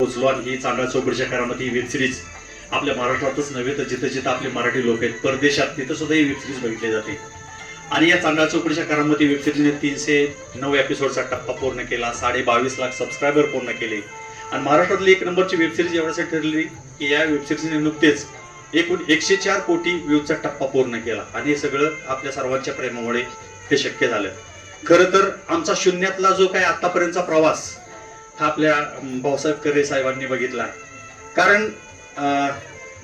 पोचलो आणि ही चांगल्या चौकडच्या करामध्ये ही वेब सिरीज आपल्या महाराष्ट्रातच नव्हे तर जिथं जिथं आपले मराठी लोक आहेत परदेशात तिथं सुद्धा ही वेब सिरीज बघितली जाते. आणि या चांदा चौकडच्या करामध्ये वेब सिरीजने तीनशे नऊ एपिसोडचा टप्पा पूर्ण केला साडे बावीस लाख सबस्क्रायबर पूर्ण केले. आणि महाराष्ट्रातली एक नंबरची वेब सिरीज एवढ्यासाठी ठरली की या वेब सिरीजने नुकतेच एकूण एकशे चार कोटी व्ह्यूजचा टप्पा पूर्ण केला. आणि हे सगळं आपल्या सर्वांच्या प्रेमामुळे हे शक्य झालं. खरं तर आमचा शून्यातला जो काही आतापर्यंतचा प्रवास हा आपल्या भाऊसाहेब करे साहेबांनी बघितला. कारण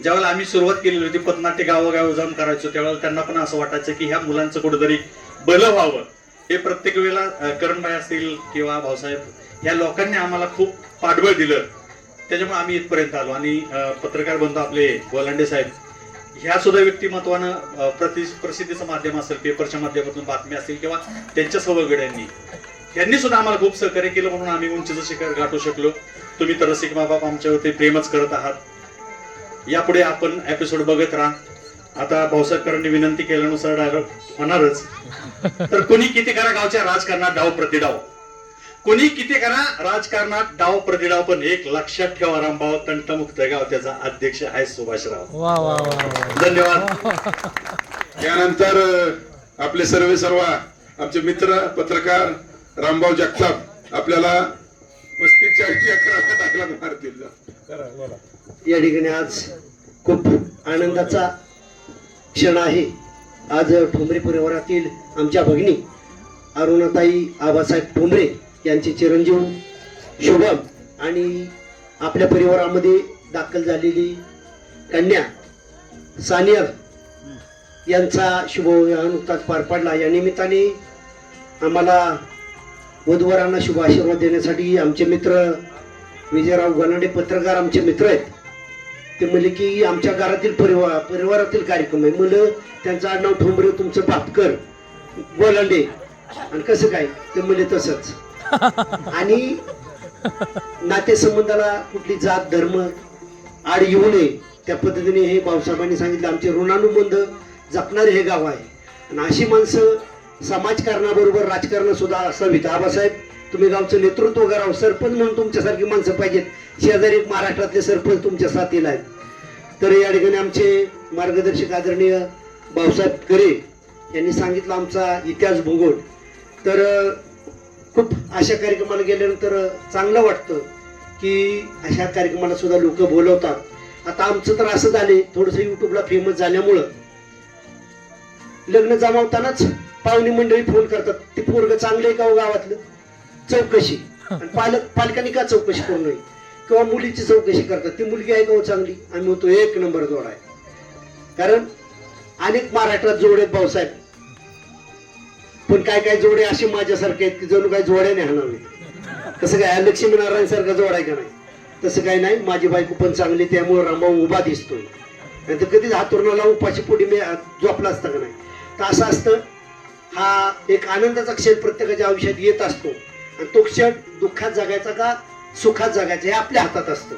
ज्यावेळेला आम्ही सुरुवात केलेली होती पथनाट्य गावोगाव जाऊन करायचो त्यावेळेला त्यांना पण असं वाटायचं की ह्या मुलांचं कुठेतरी बलं व्हावं. हे प्रत्येक वेळेला करणबाई असतील किंवा भाऊसाहेब या लोकांनी आम्हाला खूप पाठबळ दिलं. त्याच्यामुळे आम्ही इथपर्यंत आलो. आणि पत्रकार बंधू आपले गोलांडे साहेब ह्या सुद्धा व्यक्तिमत्वानं प्रति प्रसिद्धीचं माध्यम असेल पेपरच्या माध्यमातून बातम्या असतील किंवा त्यांच्या सवगड्यांनी यांनी सुद्धा आम्हाला खूप सहकार्य केलं म्हणून आम्ही उंचीचं शिखर गाठू शकलो. तुम्ही तर रसिक माबाप आमच्यावरती प्रेमच करत आहात. यापुढे आपण एपिसोड बघत राहा. आता भाऊसाहेबकरांनी विनंती केल्यानुसार डायलॉग होणारच. तर कोणी किती करा गावच्या राजकारणात डाव प्रतिडाव? कोणी किती करा राजकारणात डाव प्रतिडाव? पण एक लक्षात ठेवा रामभाऊ तंटमुक्त गाव त्याचा अध्यक्ष आहे सुभाषराव. धन्यवाद. यानंतर आपले सर्वे सर्व आमचे मित्र पत्रकार रामभाऊ जगताप आपल्याला पस्तीस चाळीस अकरा दाखला मारतील या ठिकाणी आज खूप आनंदाचा क्षण आहे. आज ठोंबरे परिवारातील आमच्या भगिनी अरुणाताई आबासाहेब ठोंबरे यांचे चिरंजीव शुभम आणि आपल्या परिवारामध्ये दाखल झालेली कन्या सानिया यांचा शुभविवाह नुकताच पार पडला. या निमित्ताने आम्हाला वधूवरांना शुभ आशीर्वाद देण्यासाठी आमचे मित्र विजयराव गनाडे पत्रकार आमचे मित्र आहेत. ते म्हणले की आमच्या घरातील परिवार परिवारातील कार्यक्रम आहे. म्हणलं त्यांचं आडनाव ठोंबरे तुमचं बापकर गोलांडे. आणि कसं काय? ते म्हणले तसंच. आणि नातेसंबंधाला कुठली जात धर्म आड येऊ नये त्या पद्धतीने हे भाऊसाहेबांनी सांगितलं. आमचे ऋणानुबंध जपणारे हे गाव आहे. आणि अशी माणसं समाजकारणाबरोबर राजकारण सुद्धा असावीत आबासाहेब तुम्ही गावचं नेतृत्व करावं सरपंच म्हणून तुमच्यासारखी माणसं पाहिजेत. शेजारी महाराष्ट्रातले सरपंच तुमच्या साथीला आहेत. तर या ठिकाणी आमचे मार्गदर्शक आदरणीय भाऊसाहेब करे यांनी सांगितलं आमचा इतिहास भूगोल. तर खूप अशा कार्यक्रमाला गेल्यानंतर चांगलं वाटतं की अशा कार्यक्रमाला सुद्धा लोक बोलवतात. आता आमचं तर असं झाले थोडंसं युट्यूबला फेमस झाल्यामुळं लग्न जमावतानाच पाहुणी मंडळी फोन करतात ते पोरग चांगलं आहे का हो गावातलं? चौकशी. पालक पालकांनी का चौकशी करू नये? किंवा मुलीची चौकशी करतात ती मुलगी आहे का हो चांगली? आम्ही म्हणतो एक नंबर जोड आहे. कारण अनेक महाराष्ट्रात जोड आहेत भाऊसाहेब. पण काय काय जोडे असे माझ्यासारखे आहेत की जणू काय जोड्याने हाणावे तसं काय लक्ष्मीनारायण सारखा जोड आहे का नाही? तसं काही नाही माझी बायको पण चांगली त्यामुळे रामभाऊ उभा दिसतोय. नाही तर कधीच हातुरणाला उपाशी पोटी मी झोपला असता का नाही? तर असं असतं हा एक आनंदाचा क्षण प्रत्येकाच्या आयुष्यात येत असतो. आणि तो क्षण दुःखात जगायचा का सुखात जगायचा हे आपल्या हातात असतं.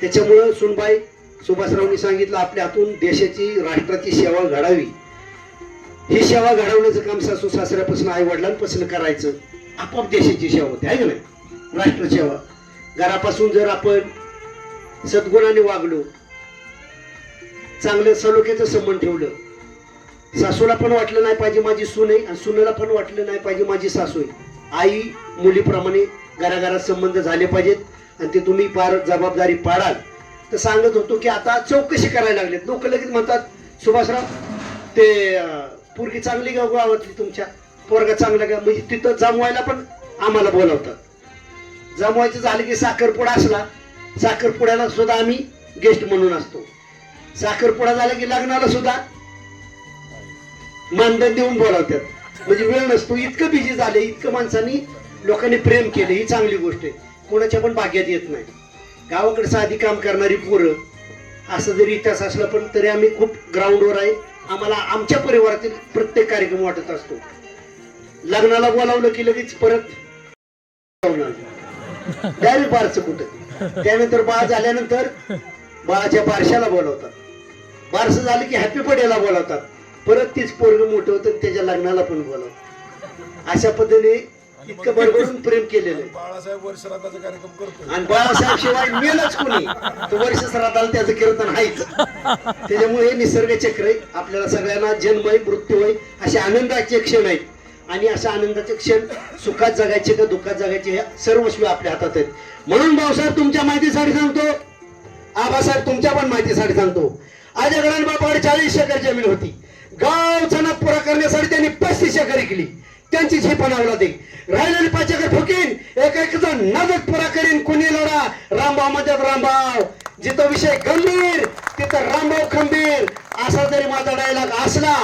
त्याच्यामुळं सुनबाई सुभाषरावनी सांगितलं आपल्या हातून देशाची राष्ट्राची सेवा घडावी. ही सेवा घडवण्याचं काम सासू सासऱ्यापासून आई वडिलांपासून करायचं आपोआप देशाची सेवा होते आहे का नाही? राष्ट्रसेवा घरापासून जर आपण सद्गुणाने वागलो चांगलं सलोख्याचं संबंध ठेवलं सासूला पण वाटलं नाही पाहिजे माझी सून आहे आणि सुनेला पण वाटलं नाही पाहिजे माझी सासू आहे. आई मुलीप्रमाणे घराघरात संबंध झाले पाहिजेत आणि ते तुम्ही फार जबाबदारी पाडाल. तर सांगत होतो की आता चौकशी करायला लागलेत. लोक लगेच म्हणतात सुभाषराव ते पोरगी चांगली गाव गावातली तुमच्या? पोरगा चांगला का? म्हणजे तिथं जमवायला पण आम्हाला बोलावतात. जमवायचं झालं की साखरपुडा असला साखरपुड्याला सुद्धा आम्ही गेस्ट म्हणून असतो. साखरपुडा झाला की लग्नाला सुद्धा मानधन देऊन बोलावतात. म्हणजे वेळ नसतो. इतकं बिझी झाले इतकं माणसांनी लोकांनी प्रेम केलं. ही चांगली गोष्ट आहे. कोणाच्या पण भाग्यात येत नाही. गावाकडे साधी काम करणारी पोरं असं जरी इतिहास असला पण तरी आम्ही खूप ग्राउंडवर आहे. आम्हाला आमच्या परिवारातील प्रत्येक कार्यक्रम वाटत असतो. लग्नाला बोलावलं की लगेच परत डायरेक्ट बारचं कुठं. त्यानंतर बाळ झाल्यानंतर बाळाच्या बारशाला बोलावतात. बारसं झालं की हॅपी बर्थडेला बोलावतात. परत तीच पोरग मोठं होतं आणि त्याच्या लग्नाला पण बोलवतात अशा पद्धतीने इतकं बडबडून प्रेम केलेलं आहे. बाळासाहेब कार्यक्रम करतोय. आणि बाळासाहेब शिवाय मेलच कोणी. तर वर्ष श्राद्धाला त्याचं कीर्तन आहेच त्याच्यामुळे हे निसर्ग चक्र आहे. आपल्याला सगळ्यांना जन्म आहे मृत्यू आहे असे आनंदाचे क्षण आहेत. आणि अशा आनंदाचे क्षण सुखात जगायचे का दुःखात जगायचे हे सर्वस्वी आपल्या हातात आहेत. म्हणून भाऊसाहेब तुमच्या माहितीसाठी सांगतो. आबासाहेब तुमच्या पण माहितीसाठी सांगतो. आज गडान बापाकडे चाळीस एकर जमीन होती. गावचा ना पुरा करण्यासाठी त्यांनी पस्तीस एकर केली त्यांची झेप बनावला ते राहिलेली पाच एकर फुकीन एक एक जण नजर पुरा करीन कुणी लढा? रामभाव म्हणतात रामभाव जिथं विषय गंभीर तिथं रामभाव खंबीर. असा जरी माझा डायलॉग असला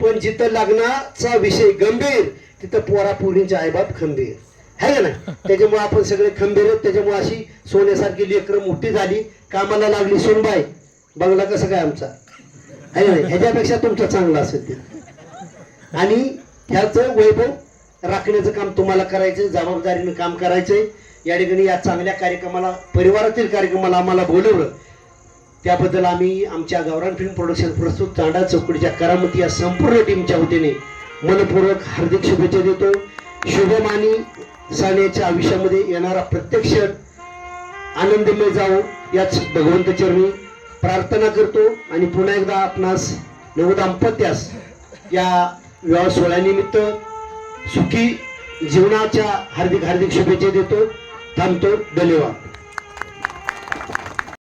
पण जिथं लग्नाचा विषय गंभीर तिथं पोरा पोरींचे आईबाप खंबीर. है का त्याच्यामुळे आपण सगळे खंबीर आहेत. त्याच्यामुळे अशी सोन्यासारखी लेकरं मोठी झाली कामाला लागली सोनबाई. बंगला कसं काय आमचा? नाही ह्याच्यापेक्षा तुमचं चांगलं असेल ते. आणि ह्याचं वैभव राखण्याचं काम तुम्हाला करायचं जबाबदारीनं काम करायचंय. या ठिकाणी या चांगल्या कार्यक्रमाला परिवारातील कार्यक्रमाला आम्हाला बोलवलं. त्याबद्दल आम्ही आमच्या गौरान फिल्म प्रोडक्शन प्रस्तुत तांडा चौकडीच्या करामती या संपूर्ण टीमच्या वतीने मनपूर्वक हार्दिक शुभेच्छा देतो. शुभमानी सानेच्या आयुष्यामध्ये येणारा प्रत्यक्ष आनंदमय जावो याच भगवंत चरणी. प्रार्थना करतो आणि पुन्हा एकदा आपणास नवदाम्पत्यास या विवाह सोहळ्यानिमित्त सुखी जीवनाच्या हार्दिक हार्दिक शुभेच्छा देतो. थांबतो. धन्यवाद.